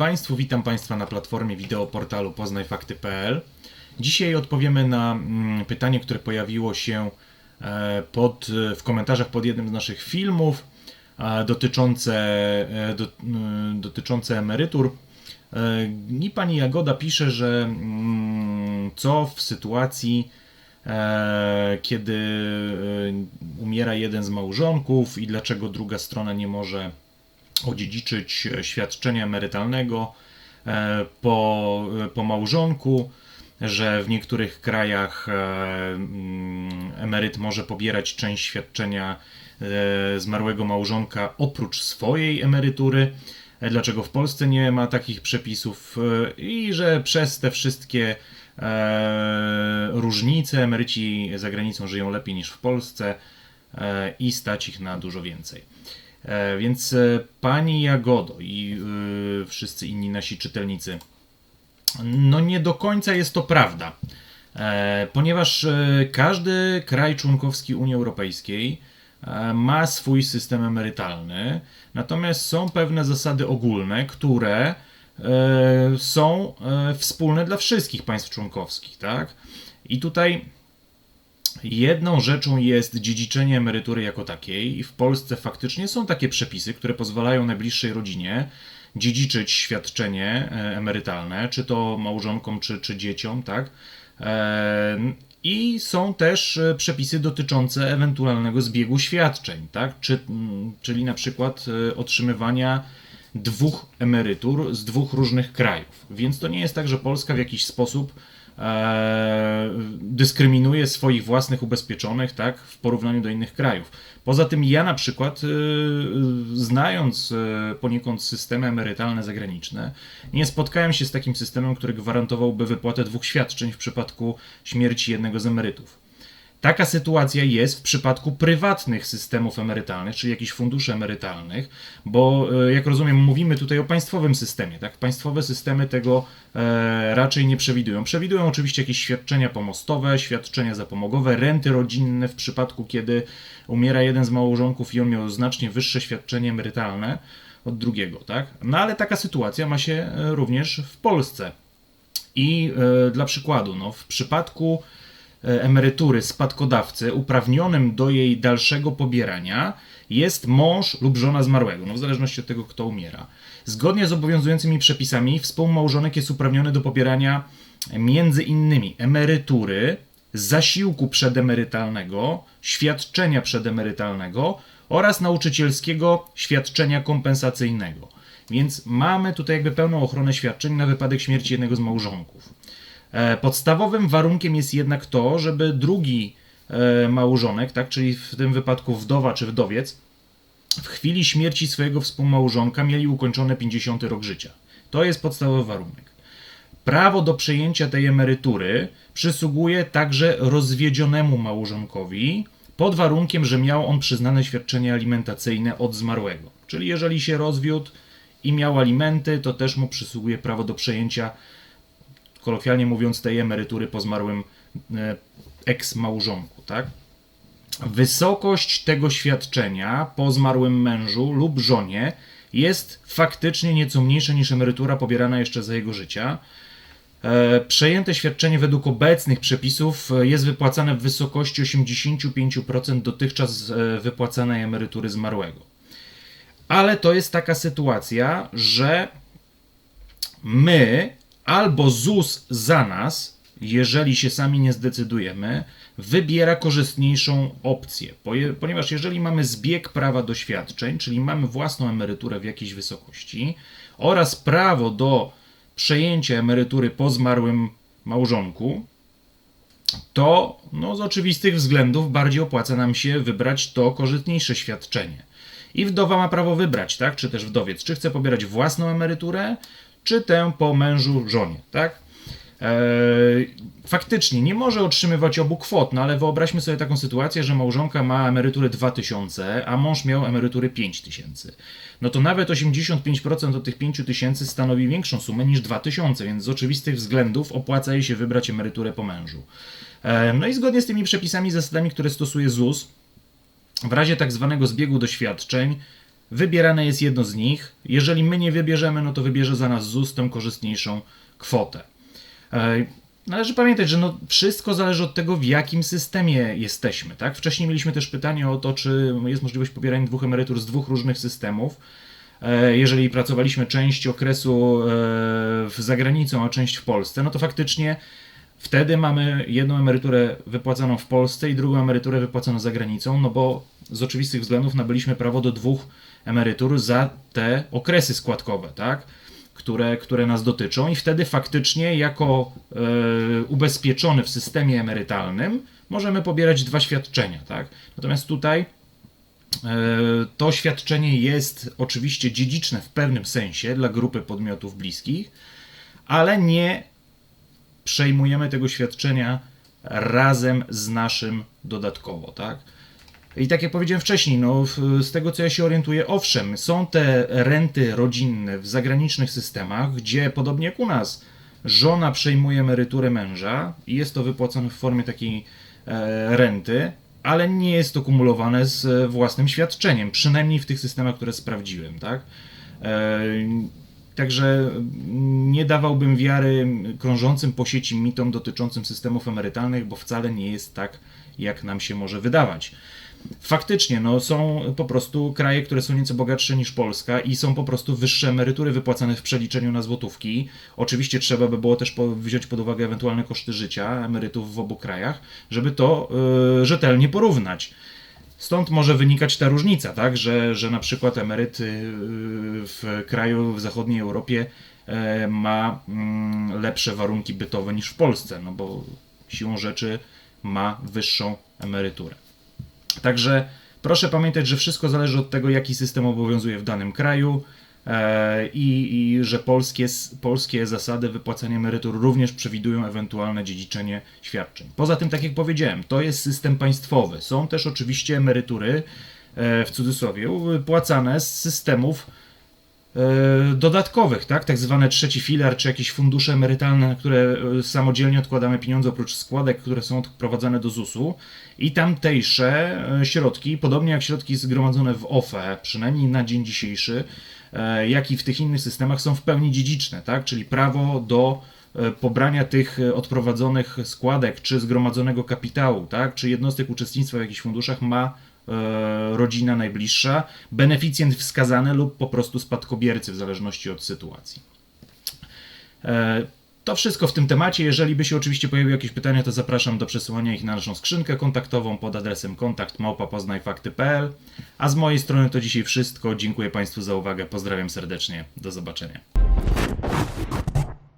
Państwu, witam Państwa na platformie wideo portalu poznajfakty.pl. Dzisiaj odpowiemy na mm, pytanie, które pojawiło się e, pod, w komentarzach pod jednym z naszych filmów e, dotyczące, e, do, dotyczące emerytur. I pani Jagoda pisze, że mm, co w sytuacji, kiedy umiera jeden z małżonków i dlaczego druga strona nie może odziedziczyć świadczenia emerytalnego e, po, po małżonku, że w niektórych krajach e, mm, emeryt może pobierać część świadczenia e, zmarłego małżonka oprócz swojej emerytury. E, Dlaczego w Polsce nie ma takich przepisów e, i że przez te wszystkie e, różnice emeryci za granicą żyją lepiej niż w Polsce e, i stać ich na dużo więcej. E, Więc e, pani Jagodo i e, wszyscy inni nasi czytelnicy, no nie do końca jest to prawda, ponieważ każdy kraj członkowski Unii Europejskiej ma swój system emerytalny, natomiast są pewne zasady ogólne, które są wspólne dla wszystkich państw członkowskich, tak? I tutaj Jedną rzeczą jest dziedziczenie emerytury jako takiej, i w Polsce faktycznie są takie przepisy, które pozwalają najbliższej rodzinie dziedziczyć świadczenie e, emerytalne, czy to małżonkom, czy, czy dzieciom, tak? E, I są też e, przepisy dotyczące ewentualnego zbiegu świadczeń, tak? Czy, czyli na przykład otrzymywania dwóch emerytur z dwóch różnych krajów. Więc to nie jest tak, że Polska w jakiś sposób dyskryminuje swoich własnych ubezpieczonych tak, w porównaniu do innych krajów. Poza tym ja na przykład, e, znając e, poniekąd systemy emerytalne zagraniczne, nie spotkałem się z takim systemem, który gwarantowałby wypłatę dwóch świadczeń w przypadku śmierci jednego z emerytów. Taka sytuacja jest w przypadku prywatnych systemów emerytalnych, czyli jakichś funduszy emerytalnych, bo e, jak rozumiem, mówimy tutaj o państwowym systemie. Tak? Państwowe systemy tego e, raczej nie przewidują. Przewidują oczywiście jakieś świadczenia pomostowe, świadczenia zapomogowe, renty rodzinne w przypadku, kiedy umiera jeden z małżonków i on miał znacznie wyższe świadczenie emerytalne od drugiego. Tak? No ale taka sytuacja ma się e, również w Polsce. I e, dla przykładu, no, w przypadku emerytury spadkodawcy uprawnionym do jej dalszego pobierania jest mąż lub żona zmarłego, no w zależności od tego, kto umiera. Zgodnie z obowiązującymi przepisami współmałżonek jest uprawniony do pobierania między innymi emerytury, zasiłku przedemerytalnego, świadczenia przedemerytalnego oraz nauczycielskiego świadczenia kompensacyjnego. Więc mamy tutaj jakby pełną ochronę świadczeń na wypadek śmierci jednego z małżonków. E, Podstawowym warunkiem jest jednak to, żeby drugi e, małżonek, tak, czyli w tym wypadku wdowa czy wdowiec, w chwili śmierci swojego współmałżonka mieli ukończony 50 rok życia. To jest podstawowy warunek. Prawo do przejęcia tej emerytury przysługuje także rozwiedzionemu małżonkowi pod warunkiem, że miał on przyznane świadczenie alimentacyjne od zmarłego. Czyli jeżeli się rozwiódł i miał alimenty, to też mu przysługuje prawo do przejęcia kolokwialnie mówiąc, tej emerytury po zmarłym e, eks-małżonku, tak? Wysokość tego świadczenia po zmarłym mężu lub żonie jest faktycznie nieco mniejsza niż emerytura pobierana jeszcze za jego życia. E, Przejęte świadczenie według obecnych przepisów e, jest wypłacane w wysokości 85% dotychczas wypłacanej emerytury zmarłego. Ale to jest taka sytuacja, że my albo ZUS za nas, jeżeli się sami nie zdecydujemy, wybiera korzystniejszą opcję, ponieważ jeżeli mamy zbieg prawa do świadczeń, czyli mamy własną emeryturę w jakiejś wysokości oraz prawo do przejęcia emerytury po zmarłym małżonku, to no, z oczywistych względów bardziej opłaca nam się wybrać to korzystniejsze świadczenie. I wdowa ma prawo wybrać, tak? Czy też wdowiec, czy chce pobierać własną emeryturę, czy tę po mężu żonie, tak? Eee, faktycznie nie może otrzymywać obu kwot, no ale wyobraźmy sobie taką sytuację, że małżonka ma emeryturę 2000, a mąż miał emerytury 5000. No to nawet 85% od tych 5000 stanowi większą sumę niż 2000, więc z oczywistych względów opłaca jej się wybrać emeryturę po mężu. Eee, no i zgodnie z tymi przepisami, zasadami, które stosuje ZUS, w razie tak zwanego zbiegu doświadczeń wybierane jest jedno z nich. Jeżeli my nie wybierzemy, no to wybierze za nas ZUS tę korzystniejszą kwotę. Należy pamiętać, że no wszystko zależy od tego, w jakim systemie jesteśmy. Tak? Wcześniej mieliśmy też pytanie o to, czy jest możliwość pobierania dwóch emerytur z dwóch różnych systemów. E, Jeżeli pracowaliśmy część okresu e, w zagranicą, a część w Polsce, no to faktycznie wtedy mamy jedną emeryturę wypłacaną w Polsce i drugą emeryturę wypłacaną za granicą, no bo z oczywistych względów nabyliśmy prawo do dwóch emerytur za te okresy składkowe, tak? które, które nas dotyczą, i wtedy faktycznie, jako e, ubezpieczony w systemie emerytalnym, możemy pobierać dwa świadczenia. Tak? Natomiast tutaj e, to świadczenie jest oczywiście dziedziczne w pewnym sensie dla grupy podmiotów bliskich, ale nie przejmujemy tego świadczenia razem z naszym dodatkowo, tak? I tak jak powiedziałem wcześniej, no, z tego co ja się orientuję, owszem, są te renty rodzinne w zagranicznych systemach, gdzie podobnie jak u nas, żona przejmuje emeryturę męża i jest to wypłacone w formie takiej e, renty, ale nie jest to kumulowane z e, własnym świadczeniem, przynajmniej w tych systemach, które sprawdziłem, tak? E, Także nie dawałbym wiary krążącym po sieci mitom dotyczącym systemów emerytalnych, bo wcale nie jest tak, jak nam się może wydawać. Faktycznie, no, są po prostu kraje, które są nieco bogatsze niż Polska i są po prostu wyższe emerytury wypłacane w przeliczeniu na złotówki. Oczywiście trzeba by było też wziąć pod uwagę ewentualne koszty życia emerytów w obu krajach, żeby to y, rzetelnie porównać. Stąd może wynikać ta różnica, tak, że, że na przykład emeryt y, w kraju w zachodniej Europie e, ma mm, lepsze warunki bytowe niż w Polsce, no bo siłą rzeczy ma wyższą emeryturę. Także proszę pamiętać, że wszystko zależy od tego, jaki system obowiązuje w danym kraju e, i, i że polskie, polskie zasady wypłacania emerytur również przewidują ewentualne dziedziczenie świadczeń. Poza tym, tak jak powiedziałem, to jest system państwowy. Są też oczywiście emerytury, e, w cudzysłowie, płacane z systemów dodatkowych, tak? Tak zwane trzeci filar, czy jakieś fundusze emerytalne, na które e, samodzielnie odkładamy pieniądze oprócz składek, które są odprowadzane do ZUS-u i tamtejsze e, środki, podobnie jak środki zgromadzone w OFE, przynajmniej na dzień dzisiejszy, e, jak i w tych innych systemach są w pełni dziedziczne, tak? Czyli prawo do e, pobrania tych e, odprowadzonych składek, czy zgromadzonego kapitału, tak? Czy jednostek uczestnictwa w jakichś funduszach ma e, rodzina najbliższa, beneficjent wskazany lub po prostu spadkobiercy, w zależności od sytuacji. E, To wszystko w tym temacie. Jeżeli by się oczywiście pojawiły jakieś pytania, to zapraszam do przesyłania ich na naszą skrzynkę kontaktową pod adresem kontakt A z mojej strony to dzisiaj wszystko. Dziękuję Państwu za uwagę. Pozdrawiam serdecznie. Do zobaczenia.